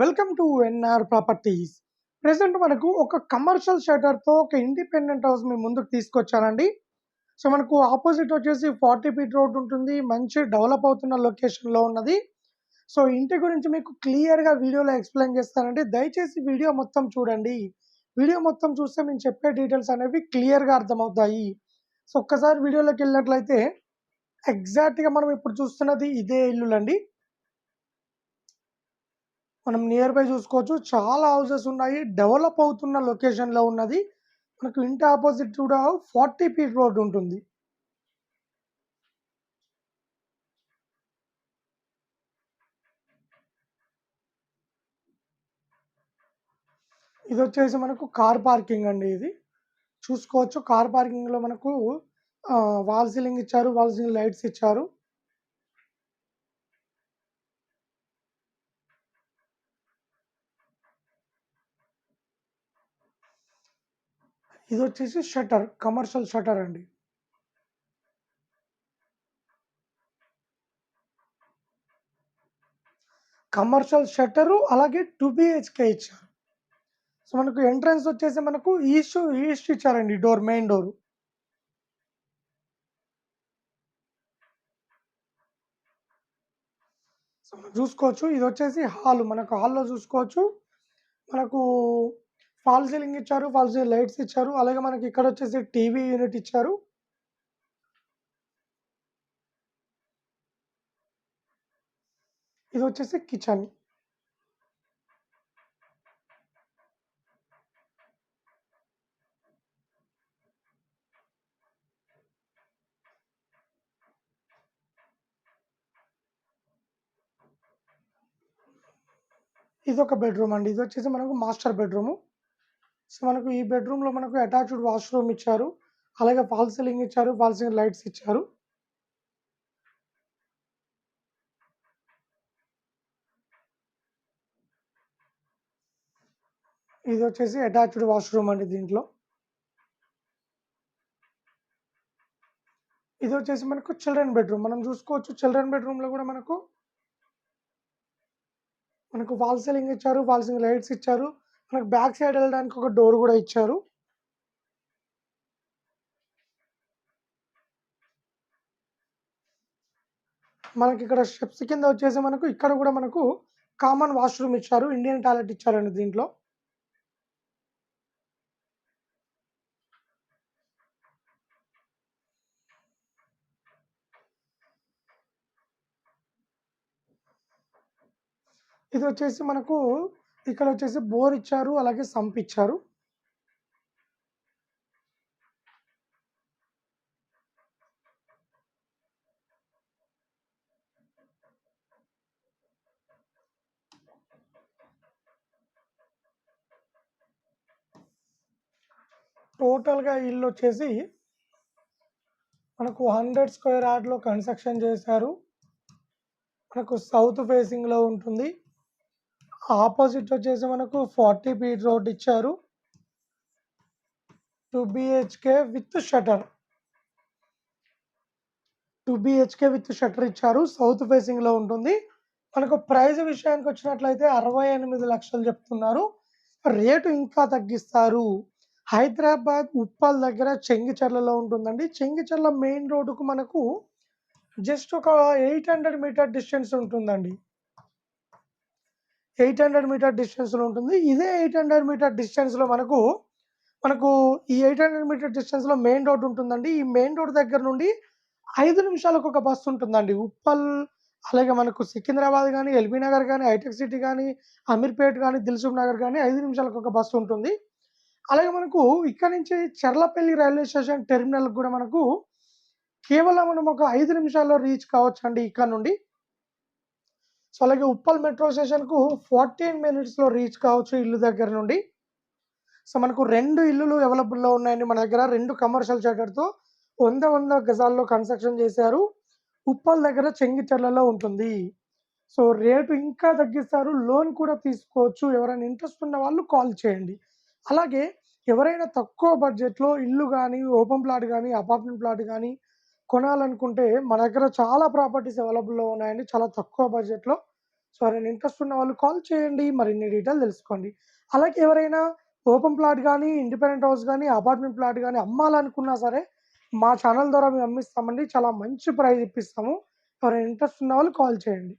Welcome to NR properties. Present మనకు ఒక commercial షటర్తో ఒక ఇండిపెండెంట్ హౌస్ మీ ముందుకు తీసుకొచ్చానండి. సో మనకు ఆపోజిట్ వచ్చేసి ఫార్టీ ఫీట్ రోడ్ ఉంటుంది. మంచి డెవలప్ అవుతున్న లొకేషన్లో ఉన్నది. సో ఇంటి గురించి మీకు క్లియర్గా వీడియోలో ఎక్స్ప్లెయిన్ చేస్తానండి. దయచేసి వీడియో మొత్తం చూడండి. వీడియో మొత్తం చూస్తే మేము చెప్పే డీటెయిల్స్ అనేవి క్లియర్గా అర్థమవుతాయి. సో ఒక్కసారి వీడియోలోకి వెళ్ళినట్లయితే ఎగ్జాక్ట్గా మనం ఇప్పుడు చూస్తున్నది ఇదే ఇల్లులండి. మనం నియర్ బై చూసుకోవచ్చు. చాలా హౌసెస్ ఉన్నాయి. డెవలప్ అవుతున్న లొకేషన్లో ఉన్నది. మనకు ఇంటి ఆపోజిట్ కూడా ఫార్టీ ఫీట్ రోడ్ ఉంటుంది. ఇది వచ్చేసి మనకు కార్ పార్కింగ్ అండి ఇది. చూసుకోవచ్చు. కార్ పార్కింగ్లో మనకు వాల్ సీలింగ్ ఇచ్చారు. వాల్ సీలింగ్ లైట్స్ ఇచ్చారు. ఇది వచ్చేసి షటర్ కమర్షియల్ షటర్ అండి. కమర్షియల్ షట్టరు అలాగే టూ బిహెచ్కే ఇచ్చారు. సో మనకు ఎంట్రన్స్ వచ్చేసి మనకు ఈస్ట్ ఈస్ట్ ఇచ్చారండి డోర్ మెయిన్ డోర్ సో చూసుకోవచ్చు. ఇది వచ్చేసి హాల్ మనకు హాల్లో చూసుకోవచ్చు. మనకు ఫాల్ సీలింగ్ ఇచ్చారు ఫాల్ సీలింగ్ లైట్స్ ఇచ్చారు అలాగే మనకి ఇక్కడ వచ్చేసి టీవీ యూనిట్ ఇచ్చారు. ఇది వచ్చేసి కిచెన్. ఇది ఒక బెడ్రూమ్ అండి. ఇది వచ్చేసి మనకు మాస్టర్ బెడ్రూమ్. సో మనకు ఈ బెడ్రూమ్లో మనకు అటాచ్డ్ వాష్రూమ్ ఇచ్చారు. అలాగే ఫాల్ సీలింగ్ ఇచ్చారు ఫాల్ సీలింగ్ లైట్స్ ఇచ్చారు. ఇది వచ్చేసి అటాచ్డ్ వాష్రూమ్ అండి దీంట్లో. ఇది వచ్చేసి మనకు చిల్డ్రన్ బెడ్రూమ్ మనం చూసుకోవచ్చు చిల్డ్రన్ బెడ్రూమ్లో కూడా మనకు మనకు ఫాల్ సీలింగ్ ఇచ్చారు ఫాల్ సీలింగ్ లైట్స్ ఇచ్చారు. మనకు బ్యాక్ సైడ్ వెళ్ళడానికి ఒక డోర్ కూడా ఇచ్చారు. మనకి ఇక్కడ స్టెప్స్ కింద వచ్చేసి మనకు ఇక్కడ కూడా మనకు కామన్ వాష్రూమ్ ఇచ్చారు ఇండియన్ టాయిలెట్ ఇచ్చారండి దీంట్లో. ఇది వచ్చేసి మనకు ఇక్కడ వచ్చేసి బోర్ ఇచ్చారు అలాగే సంప్ ఇచ్చారు. టోటల్గా ఇల్లు వచ్చేసి మనకు హండ్రెడ్ స్క్వేర్ యార్డ్లో కన్స్ట్రక్షన్ చేశారు. మనకు సౌత్ ఫేసింగ్లో ఉంటుంది. ఆపోజిట్ వచ్చేసి మనకు ఫార్టీ ఫీట్ రోడ్ ఇచ్చారు. Two BHK with shutter. Two BHK with shutter ఇచ్చారు. సౌత్ ఫేసింగ్లో ఉంటుంది. మనకు ప్రైజ్ విషయానికి వచ్చినట్లయితే అరవై ఎనిమిది లక్షలు చెప్తున్నారు. రేటు ఇంకా తగ్గిస్తారు. హైదరాబాద్ ఉప్పల్ దగ్గర చెంగిచెర్లలో ఉంటుందండి. చెంగిచెర్ల మెయిన్ రోడ్డుకు మనకు జస్ట్ ఒక ఎయిట్ హండ్రెడ్ మీటర్ డిస్టెన్స్ ఉంటుందండి. ఎయిట్ హండ్రెడ్ మీటర్ డిస్టెన్స్లో ఉంటుంది. ఇదే ఎయిట్ హండ్రెడ్ మీటర్ డిస్టెన్స్లో మనకు మనకు ఈ ఎయిట్ హండ్రెడ్ మీటర్ డిస్టెన్స్లో మెయిన్ రోడ్ ఉంటుందండి. ఈ మెయిన్ రోడ్ దగ్గర నుండి ఐదు నిమిషాలకు ఒక బస్సు ఉంటుందండి. ఉప్పల్ అలాగే మనకు సికింద్రాబాద్ కానీ ఎల్బీ నగర్ కానీ హైటెక్ సిటీ కానీ అమీర్పేట్ కానీ దిల్సుఖ్ నగర్ కానీ ఐదు నిమిషాలకు ఒక బస్సు ఉంటుంది. అలాగే మనకు ఇక్కడ నుంచి చర్లపల్లి రైల్వే స్టేషన్ టెర్మినల్ కూడా మనకు కేవలం మనం ఒక ఐదు నిమిషాల్లో రీచ్ కావచ్చు అండి ఇక్కడ నుండి. సో అలాగే ఉప్పల్ మెట్రో స్టేషన్కు ఫార్టీన్ మినిట్స్లో రీచ్ కావచ్చు ఇల్లు దగ్గర నుండి. సో మనకు రెండు ఇల్లులు అవైలబుల్లో ఉన్నాయండి మన దగ్గర. రెండు కమర్షియల్ షటర్తో వంద వంద గజాల్లో కన్స్ట్రక్షన్ చేశారు. ఉప్పల్ దగ్గర చెంగిచెర్లలో ఉంటుంది. సో రేటు ఇంకా తగ్గిస్తారు. లోన్ కూడా తీసుకోవచ్చు. ఎవరైనా ఇంట్రెస్ట్ ఉన్న వాళ్ళు కాల్ చేయండి. అలాగే ఎవరైనా తక్కువ బడ్జెట్లో ఇల్లు కానీ ఓపెన్ ప్లాట్ కానీ అపార్ట్మెంట్ ప్లాట్ కానీ కొనాలనుకుంటే మన దగ్గర చాలా ప్రాపర్టీస్ అవైలబుల్లో ఉన్నాయండి చాలా తక్కువ బడ్జెట్లో సో, ఎవరైనా ఇంట్రెస్ట్ ఉన్న వాళ్ళు కాల్ చేయండి. మరిన్ని డీటెయిల్ తెలుసుకోండి. అలాగే ఎవరైనా ఓపెన్ ప్లాట్ కానీ ఇండిపెండెంట్ హౌస్ కానీ అపార్ట్మెంట్ ప్లాట్ కానీ అమ్మాలనుకున్నా సరే మా ఛానల్ ద్వారా మేము అమ్మిస్తామండి. చాలా మంచి ప్రైజ్ ఇప్పిస్తాము. ఎవరైనా ఇంట్రెస్ట్ ఉన్న వాళ్ళు కాల్ చేయండి.